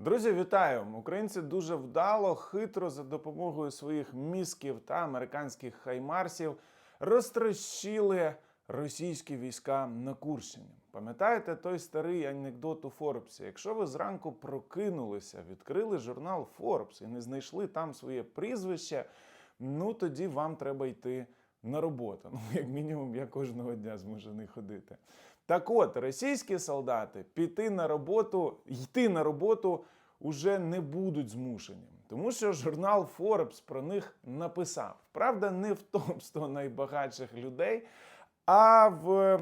Друзі, вітаю! Українці дуже вдало, хитро за допомогою своїх мізків та американських хаймарсів розтрощили російські війська на Курщині. Пам'ятаєте той старий анекдот у Форбсі? Якщо ви зранку прокинулися, відкрили журнал Форбс і не знайшли там своє прізвище, ну тоді вам треба йти на роботу. Ну, як мінімум, я кожного дня змушений ходити. Так от, російські солдати піти на роботу, йти на роботу уже не будуть змушені. Тому що журнал Forbes про них написав. Правда, не в топ 100 найбагатших людей, а в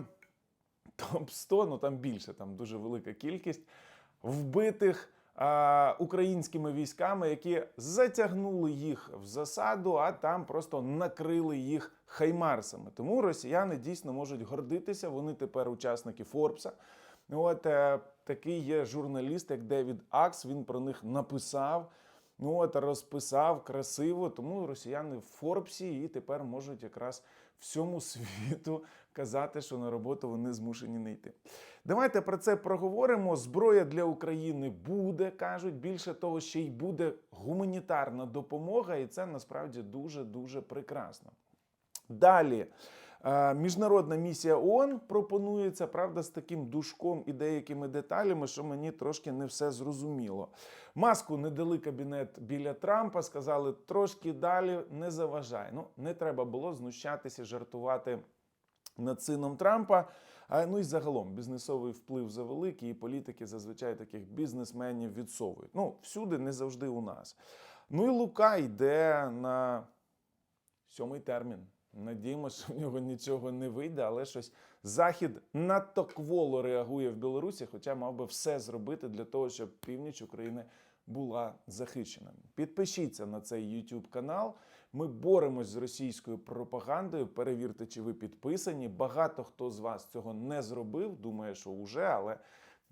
топ 100, ну там більше, там дуже велика кількість вбитих українськими військами, які затягнули їх в засаду, а там просто накрили їх хаймарсами. Тому росіяни дійсно можуть гордитися. Вони тепер учасники Форбса. От е, такий є журналіст, як Девід Акс. Він про них написав. Ну от розписав красиво, тому росіяни в Форбсі і тепер можуть якраз всьому світу казати, що на роботу вони змушені не йти. Давайте про це проговоримо. Зброя для України буде, кажуть. Більше того, ще й буде гуманітарна допомога, і це насправді дуже дуже прекрасно. Далі. Е, Міжнародна місія ООН пропонується, правда, з таким душком і деякими деталями, що мені трошки не все зрозуміло. Маску не дали кабінет біля Трампа, сказали трошки далі не заважай. Ну, не треба було знущатися, жартувати над сином Трампа. А ну і загалом бізнесовий вплив завеликий, і політики зазвичай таких бізнесменів відсовують. Ну, всюди, не завжди у нас. Ну і Лука йде на сьомий термін. Надіємося, що в нього нічого не вийде, але щось захід надто кволо реагує в Білорусі, хоча мав би все зробити для того, щоб північ України була захищена. Підпишіться на цей YouTube канал. Ми боремось з російською пропагандою. Перевірте, чи ви підписані. Багато хто з вас цього не зробив. Думає, що вже, але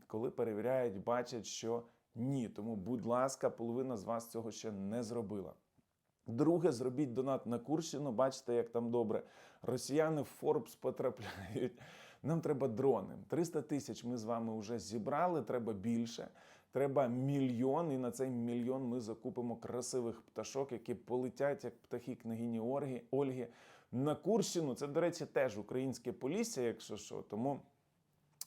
коли перевіряють, бачать, що ні. Тому, будь ласка, половина з вас цього ще не зробила. Друге, зробіть донат на Курщину. Бачите, як там добре. Росіяни в Форбс потрапляють. Нам треба дрони. 300 тисяч ми з вами вже зібрали. Треба більше. Треба мільйон, і на цей мільйон ми закупимо красивих пташок, які полетять як птахи княгині Ольги. Ольги на Курщину. Це, до речі, теж українське полісся, якщо що. Тому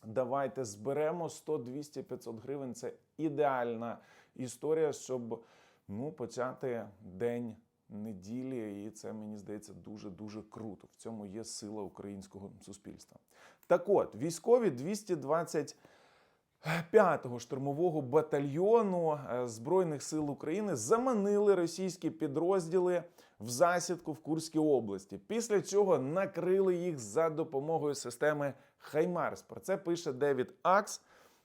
давайте зберемо 100, 200, 500 гривень. Це ідеальна історія, щоб ну, почати день неділі, і це мені здається дуже дуже круто. В цьому є сила українського суспільства. Так от, військові 225-го штурмового батальйону е, Збройних сил України заманили російські підрозділи в засідку в Курській області. Після цього накрили їх за допомогою системи Хаймарс. Про це пише Девід Акс.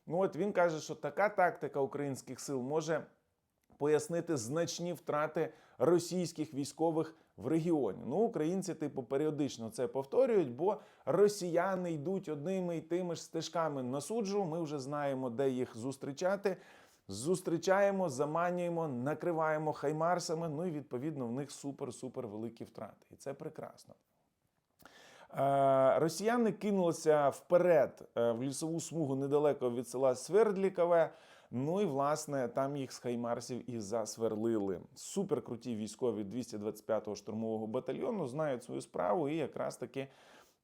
Ну от він каже, що така тактика українських сил може пояснити значні втрати російських військових в регіоні. Ну, українці, типу, періодично це повторюють, бо росіяни йдуть одними і тими ж стежками на суджу. Ми вже знаємо, де їх зустрічати. Зустрічаємо, заманюємо, накриваємо хаймарсами. Ну і відповідно в них супер-супер великі втрати. І це прекрасно. Е, Росіяни кинулися вперед е, в лісову смугу недалеко від села Свердлікове. Ну і власне там їх з Хаймарсів і засверлили. Суперкруті військові 225-го штурмового батальйону знають свою справу і якраз таки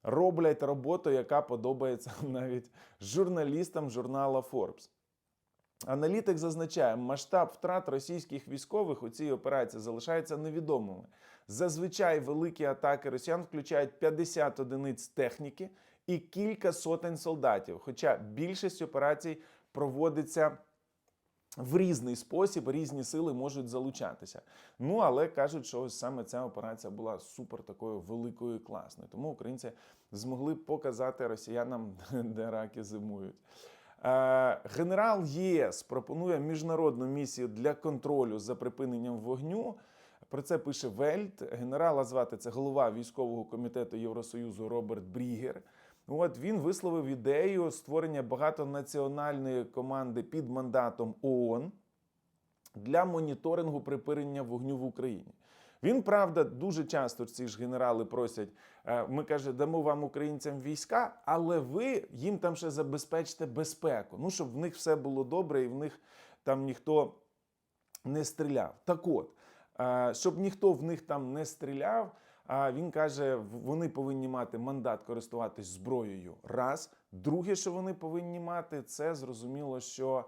роблять роботу, яка подобається навіть журналістам журнала Forbes. Аналітик зазначає, масштаб втрат російських військових у цій операції залишається невідомими. Зазвичай великі атаки росіян включають 50 одиниць техніки і кілька сотень солдатів. Хоча більшість операцій проводиться в різний спосіб, різні сили можуть залучатися. Ну але кажуть, що ось саме ця операція була супер такою великою і класною. Тому українці змогли показати росіянам, де раки зимують. Е, Генерал ЄС пропонує міжнародну місію для контролю за припиненням вогню. Про це пише Вельт. Генерала звати це голова військового комітету Євросоюзу Роберт Брігер. От він висловив ідею створення багатонаціональної команди під мандатом ООН для моніторингу припинення вогню в Україні. Він правда дуже часто ці ж генерали просять. е, Ми каже, дамо вам українцям війська, але ви їм там ще забезпечте безпеку. Ну щоб в них все було добре і в них там ніхто не стріляв. Так от, е, щоб ніхто в них там не стріляв. А він каже, вони повинні мати мандат користуватись зброєю. Раз. Друге, що вони повинні мати, це зрозуміло, що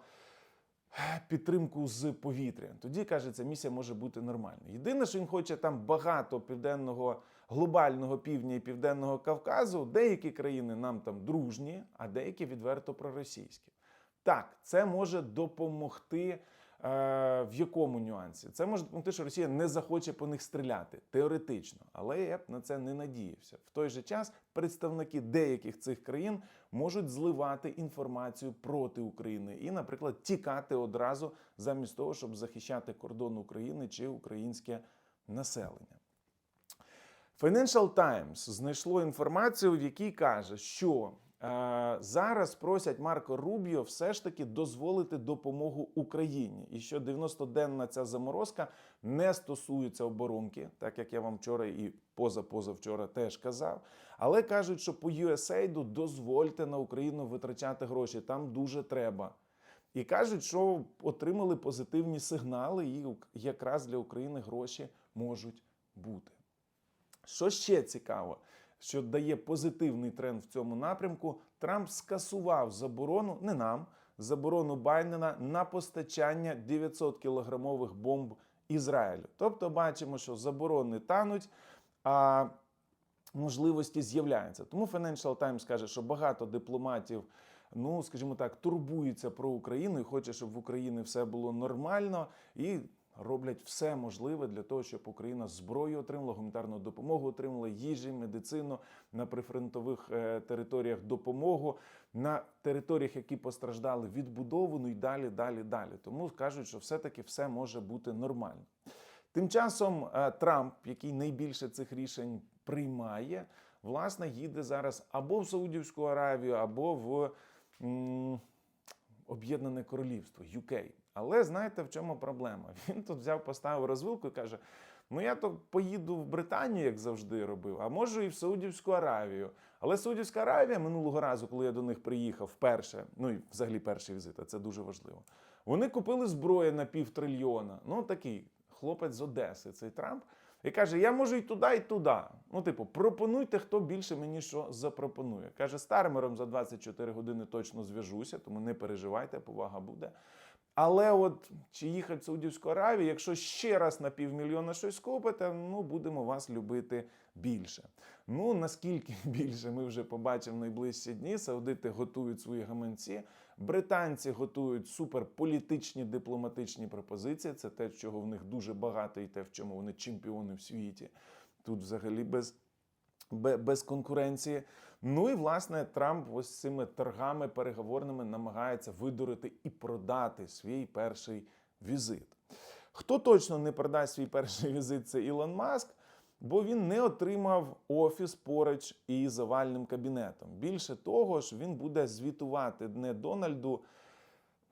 підтримку з повітря. Тоді каже, ця місія може бути нормальною. Єдине, що він хоче там багато південного глобального півдня і південного Кавказу. Деякі країни нам там дружні, а деякі відверто проросійські. Так, це може допомогти. Е, в якому нюансі? Це може допомогти, що Росія не захоче по них стріляти теоретично, але я б на це не надіявся. В той же час представники деяких цих країн можуть зливати інформацію проти України і, наприклад, тікати одразу замість того, щоб захищати кордон України чи українське населення. Financial Times знайшло інформацію, в якій каже, що зараз просять Марко Рубіо все ж таки дозволити допомогу Україні, і що 90-денна ця заморозка не стосується оборонки, так як я вам вчора і поза-позавчора теж казав. Але кажуть, що по USAID дозвольте на Україну витрачати гроші. Там дуже треба. І кажуть, що отримали позитивні сигнали, і якраз для України гроші можуть бути. Що ще цікаво, що дає позитивний тренд в цьому напрямку, Трамп скасував заборону, не нам, заборону Байдена на постачання 900 кілограмових бомб Ізраїлю. Тобто бачимо, що заборони тануть, а можливості з'являються. Тому Financial Times каже, що багато дипломатів. Ну, скажімо так, турбуються про Україну і хоче, щоб в Україні все було нормально, і роблять все можливе для того, щоб Україна зброю отримала, гуманітарну допомогу отримала, їжі, медицину на прифронтових е, територіях допомогу, на територіях, які постраждали, відбудову, ну і далі, далі, далі. Тому кажуть, що все-таки все може бути нормально. Тим часом е, Трамп, який найбільше цих рішень приймає, власне, їде зараз або в Саудівську Аравію, або в Об'єднане Королівство UK. Але знаєте, в чому проблема? Він тут взяв, поставив розвилку і каже: Ну я то поїду в Британію, як завжди робив, а можу і в Саудівську Аравію. Але Саудівська Аравія минулого разу, коли я до них приїхав вперше, ну і взагалі перший візит, а це дуже важливо. Вони купили зброю на півтрильйона. Ну такий хлопець з Одеси, цей Трамп. І каже: Я можу і туди, і туди. Ну, типу, пропонуйте, хто більше мені що запропонує. Каже, з Тармером за 24 години точно зв'яжуся, тому не переживайте, повага буде. Але от чи їхати в Саудівську Аравію, якщо ще раз на півмільйона щось купите, ну будемо вас любити більше. Ну наскільки більше ми вже побачимо в найближчі дні. Саудити готують свої гаманці, британці готують суперполітичні дипломатичні пропозиції. Це те, чого в них дуже багато, і те, в чому вони чемпіони в світі. Тут взагалі без без конкуренції. Ну і власне Трамп ось цими торгами переговорними намагається видурити і продати свій перший візит. Хто точно не продасть свій перший візит, це Ілон Маск, бо він не отримав офіс поруч із овальним кабінетом. Більше того ж, він буде звітувати не Дональду.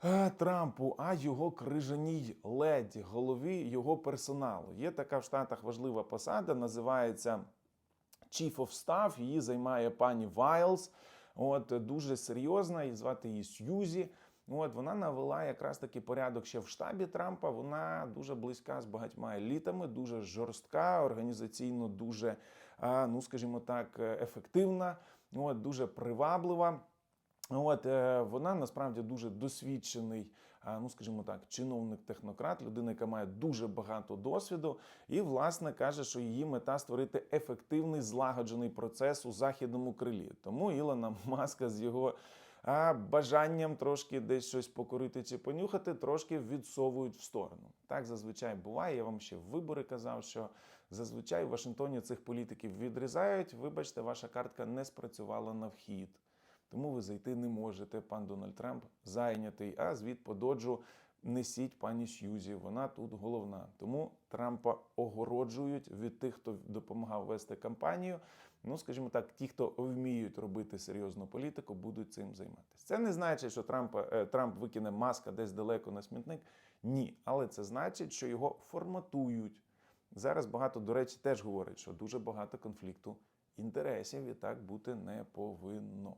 е, Трампу, а його крижаній леді, голові його персоналу. Є така в Штатах важлива посада, називається Chief of Staff, її займає пані Вайлз. От дуже серйозна, її звати її Сьюзі. От вона навела якраз таки порядок ще в штабі Трампа. Вона дуже близька з багатьма елітами, дуже жорстка, організаційно дуже, ну скажімо так, ефективна, от дуже приваблива. От е, вона насправді дуже досвідчений, ну скажімо так, чиновник-технократ, людина, яка має дуже багато досвіду, і власне каже, що її мета створити ефективний злагоджений процес у західному крилі. Тому Ілона Маска з його а, бажанням трошки десь щось покорити чи понюхати, трошки відсовують в сторону. Так зазвичай буває. Я вам ще в вибори казав, що зазвичай в Вашингтоні цих політиків відрізають. Вибачте, ваша картка не спрацювала на вхід. Тому ви зайти не можете. Пан Дональд Трамп зайнятий. А звіт по доджу несіть пані Сьюзі. Вона тут головна. Тому Трампа огороджують від тих, хто допомагав вести кампанію. Ну, скажімо так, ті, хто вміють робити серйозну політику, будуть цим займатися. Це не значить, що Трамп, е, Трамп викине маска десь далеко на смітник. Ні, але це значить, що його форматують. Зараз багато, до речі, теж говорять, що дуже багато конфлікту інтересів і так бути не повинно.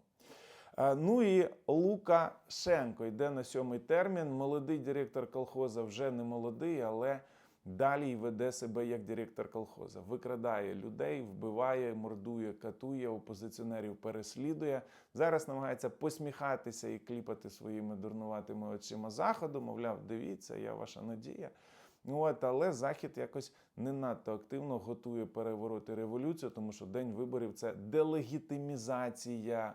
Е, Ну і Лукашенко йде на сьомий термін. Молодий директор колхоза вже не молодий, але далі веде себе як директор колхоза. Викрадає людей, вбиває, мордує, катує, опозиціонерів переслідує. Зараз намагається посміхатися і кліпати своїми дурнуватими очима заходу. Мовляв, дивіться, я ваша надія. От, але Захід якось не надто активно готує перевороти революцію, тому що день виборів це делегітимізація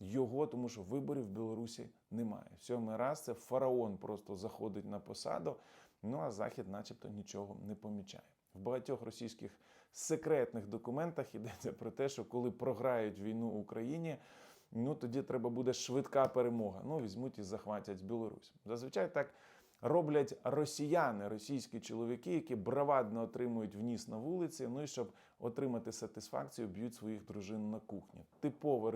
його, тому що виборів в Білорусі немає. Сьомий раз це фараон просто заходить на посаду. Ну а Захід, начебто, нічого не помічає. В багатьох російських секретних документах йдеться про те, що коли програють війну Україні, ну тоді треба буде швидка перемога. Ну, візьмуть і захватять Білорусь. Зазвичай так роблять росіяни, російські чоловіки, які бравадно отримують вніс на вулиці. Ну і щоб отримати сатисфакцію, б'ють своїх дружин на кухні. Типове